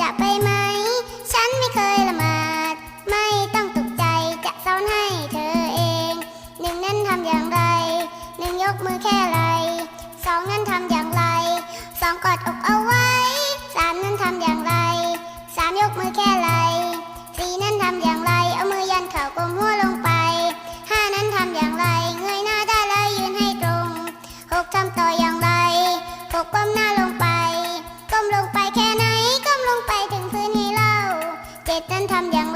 จะไปไหม ฉันไม่เคยละหมาด ไม่ต้องตกใจจะสอนให้เธอเอง หนึ่งนั้นทำอย่างไร หนึ่งยกมือแค่ไร สองนั้นทำอย่างไร สองกอดอกเอาไว้ สามนั้นทำอย่างไร สามยกมือแค่ไร สี่นั้นทำอย่างไร เอามือยันเข่ากลมหัวลงไป ห้านั้นทำอย่างไร เงยหน้าได้แล้วยืนให้ตรง หกทำต่ออย่างไร หกก้มหน้าลง tên thâm dạng